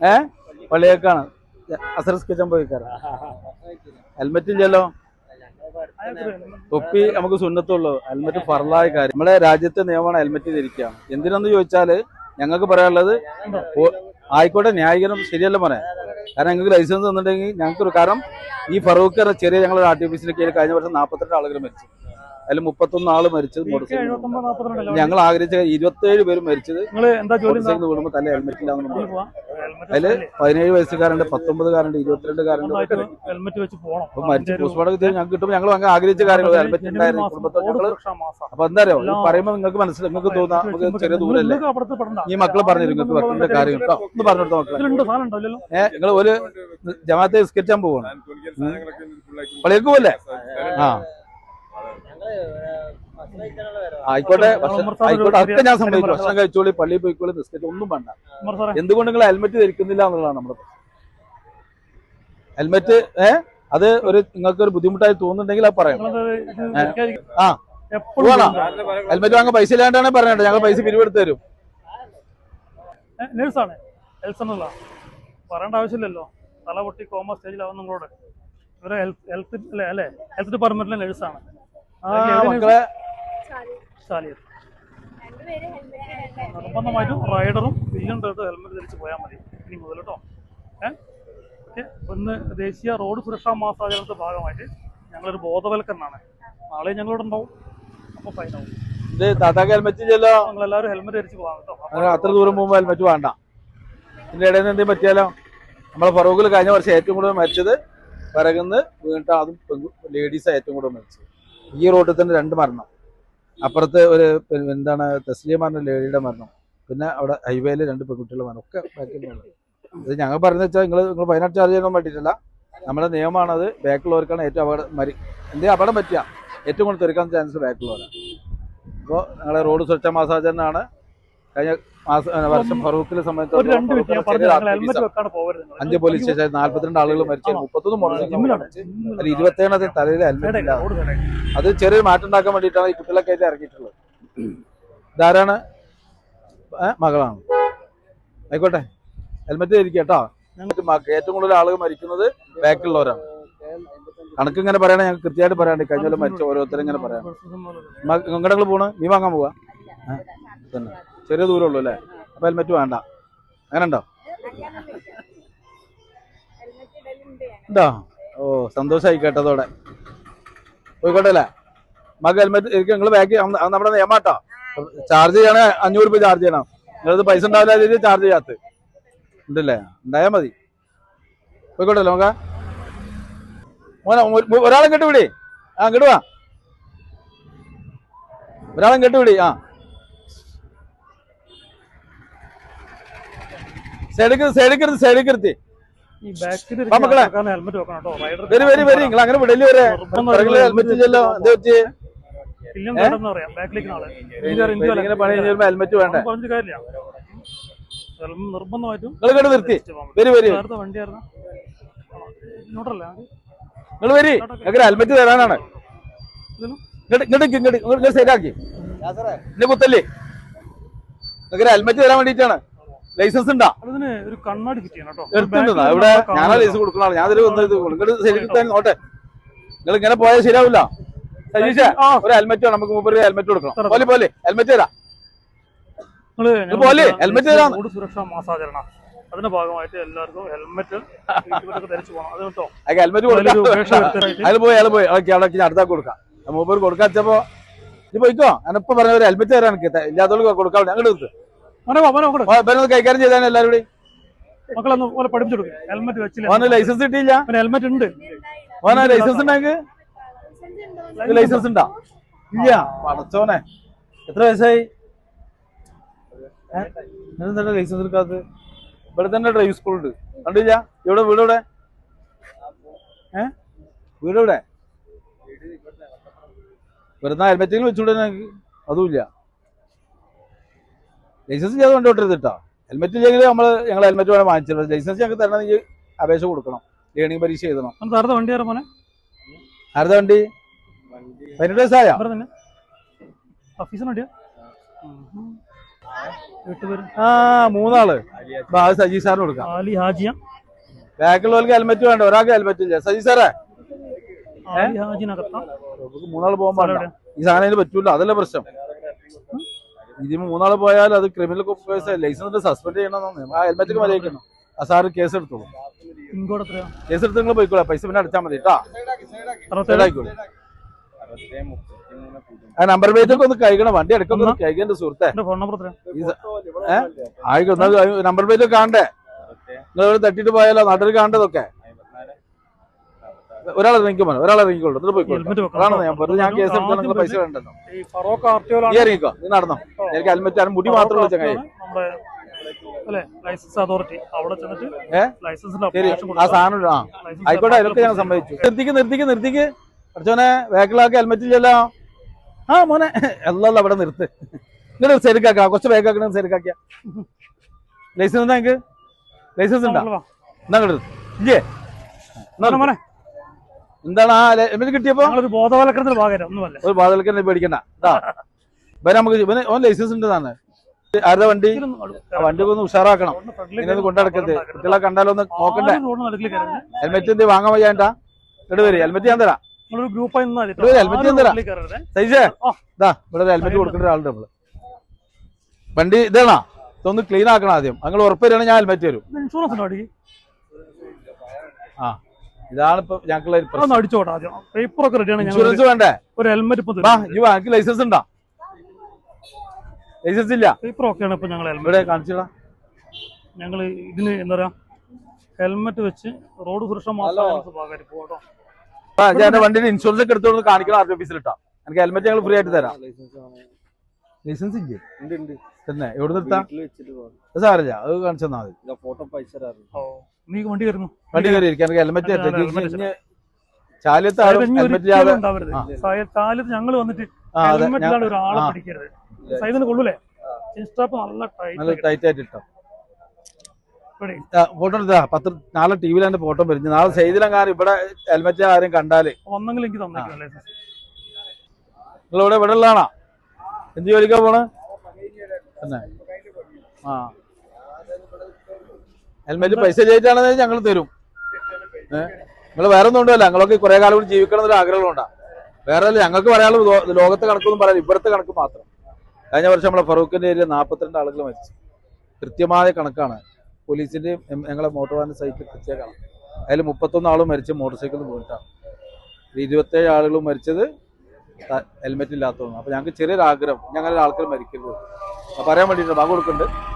ഏ? പള്ളിയേക്കാണ്. അസറസ് kitchen പോയിക്കാര. Helmet ഇല്ലല്ലോ. തൊപ്പി നമുക്ക് സുന്നത്തുള്ളൂ. ഹെൽമെറ്റ് ഫറലായ കാര്യം. നമ്മുടെ രാജ്യത്തെ നിയമമാണ് ഹെൽമെറ്റ് ധരിക്കുക. എന്തിനെന്ന് ചോദിച്ചാൽ ഞങ്ങൾക്ക് പറയാനുള്ളത് ആയിക്കോട്ടെ ന്യായീകരണം ശരിയല്ല പറയാം കാരണം ഞങ്ങൾക്ക് ലൈസൻസ് തന്നിട്ടുണ്ടെങ്കിൽ ഞങ്ങൾക്ക് കാരണം ഈ ഫറൂഖ് ചെറിയ ഞങ്ങളുടെ ആർ ടി ഓഫീസിന് കഴിഞ്ഞ വർഷം നാൽപ്പത്തെട്ട് ആളുകൾ മരിച്ചു. അതിൽ മുപ്പത്തൊന്ന് ആൾ മരിച്ചത് മോട്ടോർ സൈക്കിൾ ഞങ്ങൾ ആഗ്രഹിച്ച ഇരുപത്തേഴ് പേര് മരിച്ചത് നിങ്ങൾ എന്താ ജോലി മോട്ടോർ സൈക്കിൾ വീടുമ്പോൾ തല ഹെൽമെറ്റ് ഇല്ലാന്ന് അതിൽ പതിനേഴ് വയസ്സുകാരുണ്ട് പത്തൊമ്പതുകാരുണ്ട് ഇരുപത്തിരണ്ടുകാരുണ്ട് അപ്പൊ മരിച്ചു പോസ്റ്റ്മോർട്ടം ഞങ്ങൾക്ക് കിട്ടുമ്പോൾ ഞങ്ങൾ അങ്ങ് ആഗ്രഹിച്ച കാര്യങ്ങൾ ഹെൽമെറ്റ് ഉണ്ടായിരുന്നു. കുടുംബത്തോട് ഞങ്ങൾ അപ്പൊ എന്താ അറിയോ പറയുമ്പോൾ നിങ്ങൾക്ക് മനസ്സിലായി നിങ്ങൾക്ക് തോന്നാ. നമുക്ക് ചെറിയ ദൂരല്ലേ? ഈ മക്കൾ പറഞ്ഞു നിങ്ങൾക്ക് വെക്കേണ്ട കാര്യം കേട്ടോ ഒന്ന് പറഞ്ഞു കൊടുത്ത മക്കളെ. ഏഹ് നിങ്ങൾ ഒരു ജമാഅത്തെ നിസ്കരിച്ചാൻ പോവാണ്. പള്ളിയിലേക്ക് പോലെ ആ. ആയിക്കോട്ടെ ആയിക്കോട്ടെ അതൊക്കെ ഞാൻ സമ്മതിച്ചു ഭക്ഷണം കഴിച്ചോളി പള്ളിയിൽ പോയിക്കോളി നിസ്കരിച്ചു ഒന്നും വേണ്ട. എന്തുകൊണ്ട് നിങ്ങൾ ഹെൽമെറ്റ് ധരിക്കുന്നില്ല എന്നുള്ളതാണ് നമ്മുടെ പ്രശ്നം. ഹെൽമെറ്റ് ഏ അത് ഒരു നിങ്ങൾക്ക് ഒരു ബുദ്ധിമുട്ടായി തോന്നുന്നുണ്ടെങ്കിൽ അത് പറയാം. ആ എപ്പോഴും പോവാണോ? ഹെൽമെറ്റ് വാങ്ങാൻ പൈസ ഇല്ലാണ്ടാണ് പറയണ്ടത് ഞങ്ങൾ പൈസ പിരിവെടുത്ത് തരും. നേഴ്സാണ്. ഹെൽത്ത് പറയേണ്ട ആവശ്യമില്ലല്ലോ. തല പൊട്ടി കോമ സ്റ്റേജിലാവുന്ന നിങ്ങളോട്. ഇവരെ ഹെൽത്ത് അല്ലേ അല്ലേ? ഹെൽത്ത് ഡിപ്പാർട്ട്മെന്റിലെ നേഴ്സാണ്. മക്കളെ. നിർബന്ധമായിട്ടും റൈഡറും വീണ്ടും ഹെൽമെറ്റ് ധരിച്ച് പോയാൽ മതി. ഇനി മുതൽ കേട്ടോ ഏഹ് ഒന്ന് ദേശീയ റോഡ് സുരക്ഷാ മാസാചരണത്തിന്റെ ഭാഗമായിട്ട് ഞങ്ങളൊരു ബോധവൽക്കരണമാണ്. നാളെ ഞങ്ങളിവിടെ ഉണ്ടാവും അപ്പൊ ഫൈനാവും ഇത് താത്താക്ക് ഹെൽമെറ്റ് ഇല്ലല്ലോ. നിങ്ങളെല്ലാവരും ഹെൽമെറ്റ് ധരിച്ച് പോകാം കേട്ടോ അത്ര ദൂരം പോകുമ്പോൾ ഹെൽമെറ്റ് വേണ്ട. ഇതിന്റെ ഇടയിൽ നിന്ന് എന്തെങ്കിലും പറ്റിയാലോ? നമ്മളെ ഫറൂഖിൽ കഴിഞ്ഞ വർഷം ഏറ്റവും കൂടുതൽ മരിച്ചത് പിറകുന്ന് വീണിട്ട് അതും ലേഡീസ് ഏറ്റവും കൂടുതൽ മരിച്ചത്. ഈ റോഡിൽ തന്നെ രണ്ട് മരണം. അപ്പുറത്ത് ഒരു എന്താണ് തസ്ലിയ പറഞ്ഞ ലേഡിയുടെ മരണം. പിന്നെ അവിടെ ഹൈവേയിൽ രണ്ട് പെൺകുട്ടികളുടെ മരണം. ഒക്കെ മരണം ഇത് ഞങ്ങൾ പറയുന്നത് വെച്ചാൽ നിങ്ങൾ നിങ്ങൾ വയനാട് ചാർജ് ചെയ്യാൻ വേണ്ടിയിട്ടില്ല നമ്മുടെ നിയമമാണത് ബാക്കിലുള്ളവർക്കാണ് ഏറ്റവും അപകടം മരി എന്തെങ്കിലും അപകടം പറ്റുക ഏറ്റവും കൂടുതൽ തെറിക്കാൻ ചാൻസ് ബാക്കിലുള്ളവരാണ് അപ്പോൾ ഞങ്ങളെ റോഡ് സുരക്ഷാ മാസാചരണമാണ് കഴിഞ്ഞ വർഷം ഫറൂഖിനെ സംബന്ധിച്ചിടത്തോളം അഞ്ച് പോലീസ് സ്റ്റേഷൻ നാല്പത്തിരണ്ട് ആളുകൾ മരിച്ചു മുപ്പത്തൊന്ന് മോട്ടോർ ജിമ്മിലാണ്. സൈക്കിൾ അതിൽ ഇരുപത്തേഴ് തലയിൽ ഹെൽമെറ്റ് ഇല്ല അത് ചെറിയൊരു മാറ്റം ഉണ്ടാക്കാൻ വേണ്ടിയിട്ടാണ് ഈ കുട്ടികളെ കയറ്റി ഇറക്കിയിട്ടുള്ളത് ഇതാരാണ് മകളാണ് ആയിക്കോട്ടെ ഹെൽമെറ്റ് ധരിക്കുക കേട്ടോ ഏറ്റവും കൂടുതൽ ആളുകൾ മരിക്കുന്നത് ബാക്കിലുള്ളവരാണ് കണക്ക് ഇങ്ങനെ പറയണേ ഞങ്ങൾക്ക് കൃത്യമായിട്ട് പറയാണ്ട് കഴിഞ്ഞ കൊല്ലം മരിച്ച ഓരോരുത്തരും ഇങ്ങനെ പറയാം നിങ്ങളുടെ പോണ് നീ വാങ്ങാൻ പോവാ തന്നെ ചെറിയ ദൂരം ഉള്ളൂ അല്ലേ? അപ്പൊ ഹെൽമെറ്റ് വേണ്ട. അങ്ങനെ ഉണ്ടോ? ഉണ്ടോ ഓ സന്തോഷമായി കേട്ടതോടെ പോയിക്കോട്ടെ അല്ലേ? മക ഹെൽമെറ്റ് എനിക്ക് നിങ്ങൾ ബാക്കി നമ്മുടെ നിയമാട്ടോ ചാർജ് ചെയ്യണേ അഞ്ഞൂറ് രൂപ ചാർജ് ചെയ്യണം. നിങ്ങളത് പൈസ ഉണ്ടാവില്ല രീതിയിൽ ചാർജ് ചെയ്യാത്ത ഉണ്ടല്ലേ? ഉണ്ടായാൽ മതി. പോയിക്കോട്ടെ നോക്ക മോനെ ഒരാളെ കേട്ട് വിടി. ആ ഇങ്ങോട്ട് വാ. ഒരാളെ കേട്ട് വിടി. ആ. മക്കളെ. കേട്ടോ റൈഡർ വരി വരി വരി നിങ്ങൾ അങ്ങനെ വിടൽ വരെ. ഹെൽമെറ്റ് ചെല്ലോ എന്താ പറ്റി ഹെൽമെറ്റ് വേണ്ടേ? നിർബന്ധമായിട്ടും നിങ്ങൾ നിർത്തി. വരി വരി. വണ്ടിയായിരുന്നു നിങ്ങൾ വരി. നിങ്ങൾക്ക് ഹെൽമെറ്റ് തരാനാണ്. ഇങ്ങോട്ട് ഇങ്ങോട്ട് ശരിയാക്കി. എന്നെ കുത്തല്ലേ നിങ്ങൾക്ക് ഹെൽമെറ്റ് തരാൻ വേണ്ടിയിട്ടാണ്. ലൈസൻസ് ഉണ്ടാ? ഒരു കണ്ണാടി എടുത്തിട്ടുണ്ടോ? ഇവിടെ ഞാനാ ലൈസൻസ് ഇങ്ങോട്ട് ശരിക്കും നോട്ടെ. നിങ്ങൾ ഇങ്ങനെ പോയാൽ ശരിയാവില്ല. സജീഷ ഒരു ഹെൽമെറ്റ് നമുക്ക് മുമ്പ് ഹെൽമെറ്റ് കൊടുക്കണം. പോലെ പോലെ. ഹെൽമെറ്റ് തരാം. പോലെ, ഹെൽമെറ്റ് തരാം. സുരക്ഷാ മാസാചരണ. അതിന്റെ ഭാഗമായിട്ട് എല്ലാവർക്കും ഹെൽമെറ്റ് ധരിച്ചു പോകണം. അത് കേട്ടോ. ഹെൽമെറ്റ് കൊടുക്കാം. പോയി അയാൾ പോയി. അയാൾക്ക് അവിടെ അടുത്താ കൊടുക്കാം. മൂപ്പർ കൊടുക്കാൻ വെച്ചപ്പോ നീ പോയിക്കോ? ഞാനിപ്പോ പറഞ്ഞ ഒരു ഹെൽമെറ്റ് തരാൻ ഇല്ലാത്തവർക്ക് കൊടുക്കാം ഞങ്ങൾ എടുത്ത് കൈകാര്യം ചെയ്താണ് എല്ലാവരും കൂടി. മക്കളൊന്ന് പോലെ പഠിപ്പിച്ചു കൊടുക്കും. ഹെൽമെറ്റ് വെച്ചില്ല. ഓന് ലൈസൻസ് കിട്ടിയില്ല. പിന്നെ ഹെൽമെറ്റ് ഉണ്ട്. ഓന ലൈസൻസ് ഉണ്ടെങ്കിൽ ലൈസൻസ് ഉണ്ടാ? ഇല്ല. പടച്ചോനെ. എത്ര വയസ്സായി? എന്താ ലൈസൻസ് എടുക്കാത്തത്? ഇവിടെ തന്നെ ഡ്രൈവിംഗ് സ്കൂൾ ഉണ്ട്. കണ്ടില്ല? ഇവിടെ വീട് ഇവിടെ ഏ? വീട് ഇവിടെ വെറുതെ ഹെൽമെറ്റിൽ വെച്ചുകൂടെ അതുമില്ല ലൈസൻസ് ചെയ്ത് വണ്ടി ഓട്ടരുത് കേട്ടോ ഹെൽമെറ്റ് ഇല്ലെങ്കിൽ നമ്മൾ ഞങ്ങൾ ഹെൽമെറ്റ് വേണം വാങ്ങിച്ചത് ലൈസൻസ് ഞങ്ങൾക്ക് തരണമെങ്കിൽ അപേക്ഷ കൊടുക്കണം. ലേണിംഗ് പരീക്ഷ എഴുതണം. അടുത്ത വണ്ടി ആരാ മോനെ? ആരുടെ വണ്ടി? പതിനെട്ട് വയസ്സായ? ഓഫീസിന് വണ്ടിയാ? ആ. മൂന്നാൾ. ബാ, അത് സജി സാറിന് കൊടുക്കാം. ആലി ഹാജിയ. ബാക്കിലുള്ളവർക്ക് ഹെൽമെറ്റ് വേണ്ട. ഒരാൾക്ക് ഹെൽമെറ്റ് ഇല്ല. സജി സാറേ. മൂന്നാൾ പാടില്ല. ഈ സാധനം പറ്റൂല. അതല്ല പ്രശ്നം. ഇതിന് മൂന്നാൾ പോയാൽ അത് ക്രിമിനൽ കേസ് ലൈസൻസ് സസ്പെൻഡ് ചെയ്യണമെന്ന് ആ ഹെൽമെറ്റ് മതിയാക്കണം ആ സാറ് കേസ് എടുത്തോളൂ. കേസ് എടുത്ത് നിങ്ങൾ പോയിക്കോളാം. പൈസ പിന്നെ അടച്ചാൽ മതി കേട്ടാ. ആ നമ്പർ പ്ലേറ്റ് ഒക്കെ ഒന്ന് കഴിക്കണം വണ്ടി എടുക്കുന്ന കഴിക്കേണ്ട സുഹൃത്തെ. ആയിക്കോട്ടെ നമ്പർ പ്ലേറ്റ് കാണണ്ടേ? നിങ്ങൾ തട്ടിട്ട് പോയാലോ? നാട്ടിൽ കാണേണ്ടതൊക്കെ? ഒരാളെ ഇറങ്ങിക്കോ ഒരാൾ ഇറങ്ങിക്കോളൂ എന്നിട്ട് പോയിക്കോളൂ അതാണ് ഞാൻ ഞാൻ കേസ് എടുത്താൽ നിങ്ങൾ പൈസ വേണ്ടല്ലോ. ഈ നീ ഇറങ്ങിക്കോ നീ നടന്നോ. എനിക്ക് ഹെൽമെറ്റ് ആരും മുടി മാത്രമേ ചങ്ങായി. Licence authority. അവിടെ ചെന്നിട്ട്? ലൈസൻസിന്റെ ആ സാധനം ആ ആയിക്കോട്ടെ അതിലൊക്കെ ഞാൻ സമ്മതിച്ചു. നിർത്തിക്ക് നിർത്തിക്ക് നിർത്തിക്ക്. അർച്ചോനെ വേക്കിളാക്കി ഹെൽമെറ്റ് ഇല്ലല്ലോ. ആ മോനെ എല്ലാം അവിടെ നിർത്ത്. ഇങ്ങനെ സെരുക്കാക്കാം കുറച്ച് വേഗാക്കണ സെരുക്കാക്കിയ ലൈസൻസ് എന്താ ലൈസൻസ് ഉണ്ടോ. എന്നാ ഇല്ലേ? എന്നാ മോനെ? എന്താണ് ആ ഹെൽമെറ്റ് കിട്ടിയപ്പോ? ഒരു ബോധവൽക്കരണത്തിന് ഭാഗം ഒന്നുമല്ല. ഒരു ബോധവൽക്കരണം പേടിക്കണ്ട. ഇതാ. ഇവനെ നമുക്ക് ഇവന് ഓൻ ലൈസൻസ് ഉണ്ടെന്നാണ്. ആരുടെ വണ്ടി? വണ്ടി ഒന്ന് ഉഷാറാക്കണം. ഇങ്ങനെ ഉണ്ടാക്കരുത്. കുട്ടികളെ കണ്ടാലോ ഒന്ന് നോക്കണ്ടേ. ഹെൽമെറ്റ് എന്ത് വാങ്ങാൻ വയ്യാണ്ടാ? വരും ഹെൽമെറ്റ് ഞാൻ തരാം. ഞാൻ. സൈസേ ഇതാ ഇവിടെ ഹെൽമെറ്റ് കൊടുക്കേണ്ട ഒരാളുണ്ട് നമ്മൾ. വണ്ടി ഇതാണോ? ഇതൊന്ന് ക്ലീൻ ആക്കണം ആദ്യം. നിങ്ങൾ ഉറപ്പ് തരുകയാണെങ്കിൽ ഞാൻ ഹെൽമെറ്റ് തരും. ഇൻഷുറൻസ് ആ. ഇതാണ് ഇപ്പൊ ഞങ്ങൾക്കുള്ള ഒരു പ്രശ്നം. അതൊന്ന് അടിച്ചോട്ടെ ആദ്യം. പേപ്പർ ഒക്കെ റെഡിയാണ് ഞങ്ങൾ ഇൻഷുറൻസ് വേണ്ടേ? ഒരു ഹെൽമെറ്റ് ഇപ്പൊ വാക്ക് ലൈസൻസ് ഉണ്ടോ? ലൈസൻസ് ഇല്ല? പേപ്പർ ഒക്കെയാണ് ഇപ്പൊ ഞങ്ങൾ ഹെൽമെറ്റ് ഇവിടെ കാണിച്ചടാ ഞങ്ങൾ ഇതിന് എന്താ പറയാ ഹെൽമെറ്റ് വെച്ച് റോഡ് സുരക്ഷാ മാത്രം ഞാൻ എന്റെ ഇൻഷുറൻസ് ഒക്കെ എടുത്തോണ്ട് കാണിക്കണം ആർ ടി ഓഫീസിൽ ഇട്ടാ എനിക്ക് ഹെൽമെറ്റ് ഞങ്ങൾ ഫ്രീ ആയിട്ട് തരാം. ലൈസൻസ് ഇല്ലേ? ഉണ്ട് ഉണ്ട്. തന്നെ എവിടെ നിർത്താം സാറില്ല അത് കാണിച്ചു തന്നാൽ മതി. ഫോട്ടോ നീ വണ്ടി കയറുന്നു. വണ്ടി കയറി ഇരിക്കാൻ ഹെൽമെറ്റ് ചാലത്ത് ഞങ്ങൾ വന്നിട്ട് ഹെൽമെറ്റിലാണ് ഒരാളെ പിടിക്കരുത്. കൊള്ളൂലേ? നല്ല നല്ല ടൈറ്റ് ടൈറ്റ് ആയിട്ട് ഇട്ടോ. ഫോട്ടോ എടുത്താ? പത്ത് നാളെ ടി വിയിൽ എന്റെ ഫോട്ടോ വരും നാളെ ചെയ്തിലെങ്ങാനും ഇവിടെ ഹെൽമെറ്റ് ആരും കണ്ടാൽ. വന്നെങ്കിൽ എനിക്ക് തന്നേക്കാം ലൈസൻസ് നിങ്ങൾ ഇവിടെ ഇവിടെ ഉള്ളതാണോ? എന്ത് ജോലിക്കാ പോണ്? തന്നെ ആ. ഹെൽമെറ്റ് പൈസ ചെയ്തിട്ടാണെന്ന് ഞങ്ങൾ തരും. നിങ്ങൾ വേറെ ഒന്നും ഉണ്ടല്ലോ ഞങ്ങളൊക്കെ കുറെ കാലം കൂടി ജീവിക്കണം എന്നൊരു ആഗ്രഹമുണ്ടാ വേറെ അല്ല ഞങ്ങൾക്ക് പറയാനുള്ള ലോകത്തെ കണക്കൊന്നും പറയാം ഇവിടുത്തെ കണക്ക് മാത്രം. കഴിഞ്ഞ വർഷം നമ്മളെ ഫറൂഖിന്റെ ഏരിയ നാൽപ്പത്തിരണ്ട് ആളുകൾ മരിച്ചു. കൃത്യമായ കണക്കാണ്. പോലീസിന്റെയും ഞങ്ങളെ മോട്ടോർ വാഹന സൈക്കിൾ കൃത്യ കണക്ക്. അതിൽ മുപ്പത്തൊന്ന് ആളും മരിച്ച് മോട്ടോർ സൈക്കിളിൽ പോയിട്ടാണ്. ഇരുപത്തേഴ് ആളുകളും മരിച്ചത് ഹെൽമെറ്റ് ഇല്ലാത്തതാണ് അപ്പൊ ഞങ്ങൾക്ക് ചെറിയൊരു ആഗ്രഹം. ഞങ്ങളുടെ ആൾക്കാർ മരിക്കരുത്. പറയാൻ വേണ്ടിയിട്ട് ബാങ്ക് കൊടുക്കുന്നുണ്ട്.